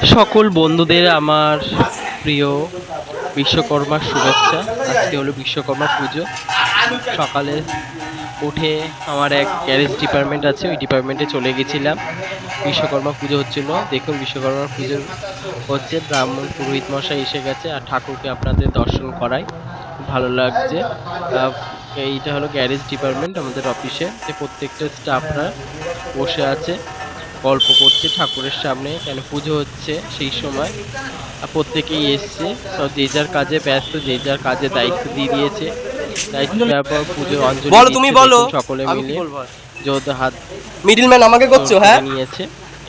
সকল বন্ধুদের আমার প্রিয় বিশ্বকর্মার শুভেচ্ছা। আজকে হলো বিশ্বকর্মা পুজো। সকালে উঠে আমার এক গ্যারেজ ডিপার্টমেন্ট আছে, ওই ডিপার্টমেন্টে চলে গেছিলাম। বিশ্বকর্মা পুজো হচ্ছিল। দেখুন, বিশ্বকর্মা পুজো হচ্ছে, ব্রাহ্মণ পুরোহিত মশাই এসে গেছে আর ঠাকুরকে আপনাদের দর্শন করাই। ভালো লাগছে। এইটা হলো গ্যারেজ ডিপার্টমেন্ট আমাদের অফিসে। প্রত্যেকটা স্টাফরা বসে আছে। গল্প করছে ঠাকুরের সামনে কেন পুজো হচ্ছে সেই সময়। প্রত্যেকেই এসছে সব যে যার কাজে ব্যস্ত যে যার কাজে দায়িত্ব দিয়ে দিয়েছে। দায়িত্ব দেওয়ার পর পুজো অঞ্জলি বলো তুমি বলো সকলে মিলে? যৌথ হাত মিডিলম্যান আমাকে করছ হ্যাঁ? নিয়েছে।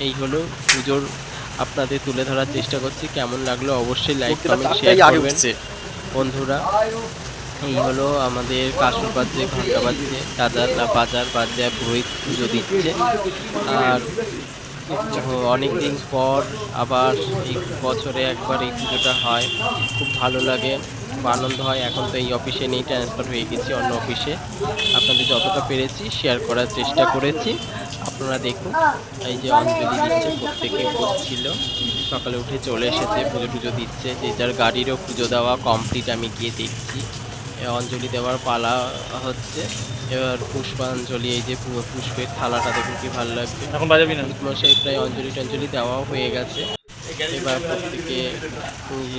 এই হলো পুজোর আপনাদের তুলে ধরার চেষ্টা করছি। কেমন লাগল অবশ্যই লাইক কমেন্ট শেয়ার করবেন। বন্ধুরা এই হলো আমাদের কাশুর বাজছে ঘণ্টা বাজছে দাদার বাজার বাজছে পুরোহিত পুজো দিচ্ছে। আর অনেক দিন পর আবার এই বছরে একবার এই পুজোটা হয়। খুব ভালো লাগে, খুব আনন্দ হয়। এখন তো এই অফিসে নেই ট্রান্সফার হয়ে গেছি অন্য অফিসে। আপনাদের যতটা পেরেছি শেয়ার করার চেষ্টা করেছি। আপনারা দেখুন, এই যে অঞ্জলি দিচ্ছে প্রত্যেকে বসছিল। সকালে উঠে চলে এসেছে, পুজো টুজো দিচ্ছে। যে যার গাড়িরও পুজো দেওয়া কমপ্লিট আমি গিয়ে দেখছি। অঞ্জলি দেওয়ার পালা হচ্ছে। এবার পুষ্পাঞ্জলি এই যে পু- পুষ্পের থালাটা দেখুন কি ভালো লাগবে এখন বাজাবি না? মশাই প্রায় অঞ্জলি টঞ্জলি দেওয়াও হয়ে গেছে। এবার প্রত্যেকে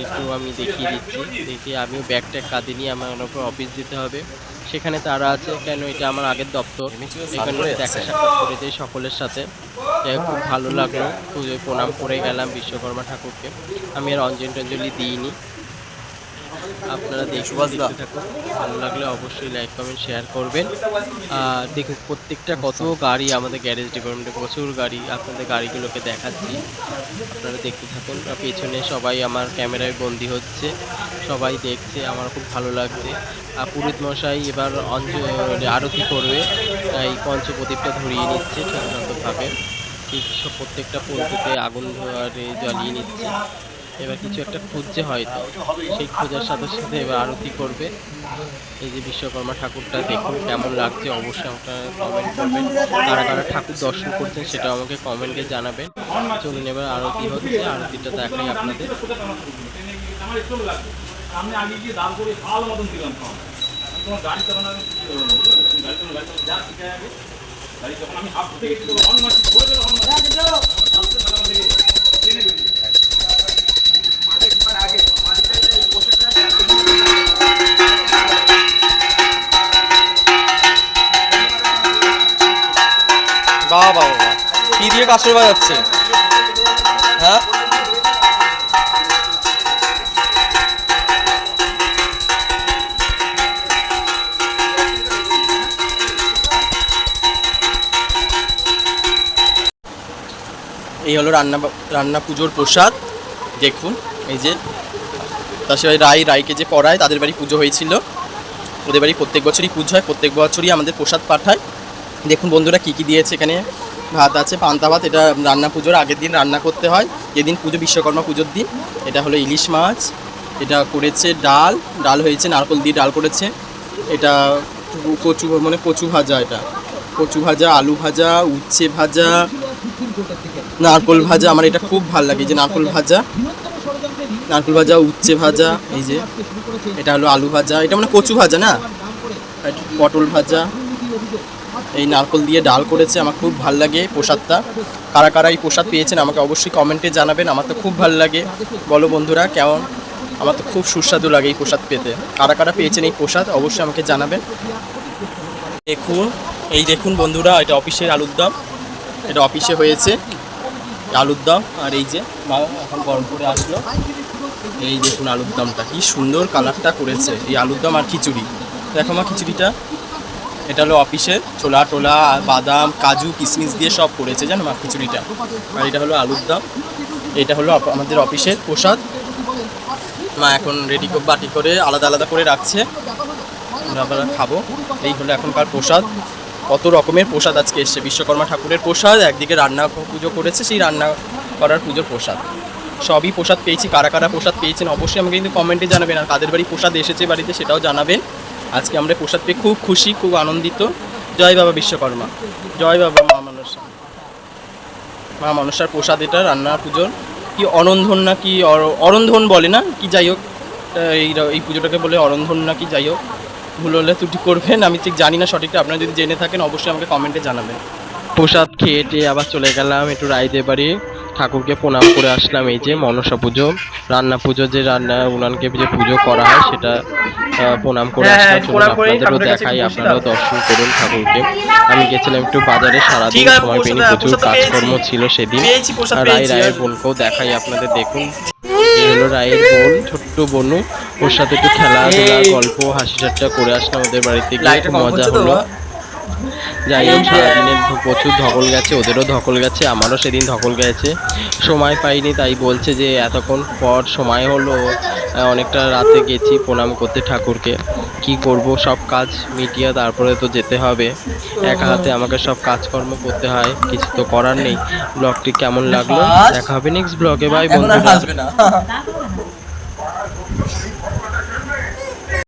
একটু আমি দেখিয়ে দিচ্ছি। দেখি আমিও ব্যাগটা কাঁধে নিয়ে আমার ওপর অফিস যেতে হবে। সেখানে তারা আছে কেন এটা আমার আগের দপ্তর। এখানে দেখা সাক্ষাৎ করে যাই সকলের সাথে। খুব ভালো লাগল। পুজোয় প্রণাম করে গেলাম বিশ্বকর্মা ঠাকুরকে। আমি আর অঞ্জলি টঞ্জলি দিইনি। আপনারা। দেখতে থাকুন ভালো লাগলে অবশ্যই লাইক কমেন্ট শেয়ার করবেন। আর দেখুন প্রত্যেকটা কত গাড়ি আমাদের গ্যারেজ ডিপার্টমেন্টে প্রচুর গাড়ি, আপনাদের গাড়িগুলোকে দেখাচ্ছি। আপনারা দেখতে থাকুন পেছনে সবাই আমার ক্যামেরায় বন্দি হচ্ছে, সবাই দেখছে, আমার খুব ভালো লাগছে। আর পুরোহিত মশাই এবার অঞ্জ আরতি করবে, তাই পঞ্চপ্রদীপটা ধরিয়ে নিচ্ছে সুন্দরভাবে ঠিক প্রত্যেকটা পঞ্চতে আগুন জ্বালিয়ে নিচ্ছে। এবার কিছু একটা খুঁজছে হয়তো। সেই খোঁজার সাথে সাথে এবার আরতি করবে। এই যে বিশ্বকর্মা ঠাকুরটা দেখুন কেমন লাগছে, অবশ্যই আপনারা কমেন্ট করবেন। কারা কারা ঠাকুর দর্শন করছেন সেটা আমাকে কমেন্টে জানাবেন। চলুন এবার আরতি হচ্ছে, আরতিটা দেখাই আপনাদের। একটু সামনে আগে গিয়ে দাম করে ভালো মতন দিলাম তোমার গাড়ি চালানো আমি গাড়ি চালানো গাড়ি চালানো যা শিখে আগে গাড়ি যখন আমি হাফ থেকে গেছি হর্ন দিয়ে কাসর বাজাচ্ছে হ্যাঁ? এই হলো রান্না রান্না পুজোর প্রসাদ। দেখুন, এই যে তাছাড়া রাই, রাইকে যে পড়ায়, তাদের বাড়ি পুজো হয়েছিল। ওদের বাড়ি প্রত্যেক বছরই পুজো হয়, প্রত্যেক বছরই আমাদের প্রসাদ পাঠায়। দেখুন বন্ধুরা কী কী দিয়েছে এখানে। ভাত আছে, পান্তা ভাত, এটা রান্না পুজোর আগের দিন রান্না করতে হয়। যেদিন পুজো, বিশ্বকর্মা পুজোর দিন, এটা হলো ইলিশ মাছ, এটা করেছে ডাল ডাল হয়েছে নারকল দিয়ে ডাল করেছে। এটা কচু মানে কচু ভাজা এটা। কচু ভাজা, আলু ভাজা, উচ্ছে ভাজা, নারকল ভাজা, আমার এটা খুব ভালো লাগে, যে নারকল ভাজা নারকল ভাজা, উচ্ছে ভাজা, এই যে এটা হলো আলু ভাজা, এটা মানে কচু ভাজা না? পটল ভাজা। এই নারকল দিয়ে ডাল করেছে, আমার খুব ভালো লাগে প্রসাদটা। কারা কারা এই প্রসাদ পেয়েছেন আমাকে অবশ্যই কমেন্টে জানাবেন, আমার তো খুব ভালো লাগে। বলো বন্ধুরা, কেমন? আমার তো খুব সুস্বাদু লাগে এই প্রসাদ পেতে। কারা কারা পেয়েছেন এই প্রসাদ অবশ্যই আমাকে জানাবেন। দেখুন, এই দেখুন বন্ধুরা, এটা অফিসের আলুর দম। এটা অফিসে হয়েছে আলুর দম, আর এই যে এখন গরম করে আসলো। এই দেখুন আলুর দমটা, কি সুন্দর কালারটা করেছে। এই আলুর দম আর খিচুড়ি। দেখো মা খিচুড়িটা। এটা হলো অফিসের ছোলা টোলা, বাদাম, কাজু কিশমিশ দিয়ে সব করেছে, জানো মা, খিচুড়িটা। আর এটা হলো আলুর দম। এটা হলো আমাদের অফিসের প্রসাদ। মা এখন রেডি বাটি করে আলাদা আলাদা করে রাখছে। আমরা খাব। এই হলো এখনকার প্রসাদ। কত রকমের প্রসাদ আজকে এসছে। বিশ্বকর্মা ঠাকুরের প্রসাদ, একদিকে রান্না পুজো করেছে, সেই রান্না করার পুজোর প্রসাদ। সবই প্রসাদ পেয়েছি। কারা কারা প্রসাদ পেয়েছেন অবশ্যই আমাকে কিন্তু কমেন্টে জানাবেন। আর কাদের বাড়ি প্রসাদ এসেছে বাড়িতে সেটাও জানাবেন। আজকে আমরা প্রসাদ পেয়ে খুব খুশি, খুব আনন্দিত। জয় বাবা বিশ্বকর্মা। জয় বাবা মা মনসা। মা মনসার প্রসাদ এটা রান্না পুজোর। কি অরন্ধন না কি অর- অরন্ধন বলে না, কি যাই হোক এই এই পুজোটাকে বলে অরন্ধন না কি যাই হোক। ভুল হলে ত্রুটি করবেন, আমি ঠিক জানি না সঠিকটা, আপনারা যদি জেনে থাকেন অবশ্যই আমাকে কমেন্টে জানাবেন। প্রসাদ খেয়ে টেয়ে আবার চলে গেলাম একটু রাইদের বাড়ি। ঠাকুরকে প্রণাম করে আসলাম। এই যে মনসা পুজো রান্না পুজো যে রান্না উনানকে যে পুজো করা হয় সেটা প্রণাম করে হ্যাঁ, আসলাম। হ্যাঁ, চলুন আপনাদেরও দেখাই আপনারাও দর্শন করুন ঠাকুরকে। আমি গেছিলাম একটু বাজারে সারাদিন সময় প্রসাদ- প্রচুর। কাজকর্ম ছিল সেদিন। রায় রায়ের বোনকেও দেখাই আপনাদের দেখুন। হলো রায়ের বোন ছোট্ট বোনু। ওর সাথে একটু খেলাধুলা গল্প হাসি ঠাট্টা করে আসলাম ওদের বাড়িতে গিয়ে মজা হলো? যাই হোক সারাদিনের প্রচুর ধকল গেছে ওদেরও ধকল গেছে আমারও সেদিন ধকল গেছে। সময় পাইনি তাই বলছে যে এতক্ষণ পর সময় হলো অনেকটা রাতে গেছি প্রণাম করতে ঠাকুরকে। কি করব সব কাজ মিটিয়ে তারপরে তো যেতে হবে। একা হাতে আমাকে সব কাজকর্ম করতে হয় কিছু তো করার নেই। ব্লগটি কেমন লাগল? দেখা হবে নেক্সট ব্লগে বাই বন্ধুরা। না।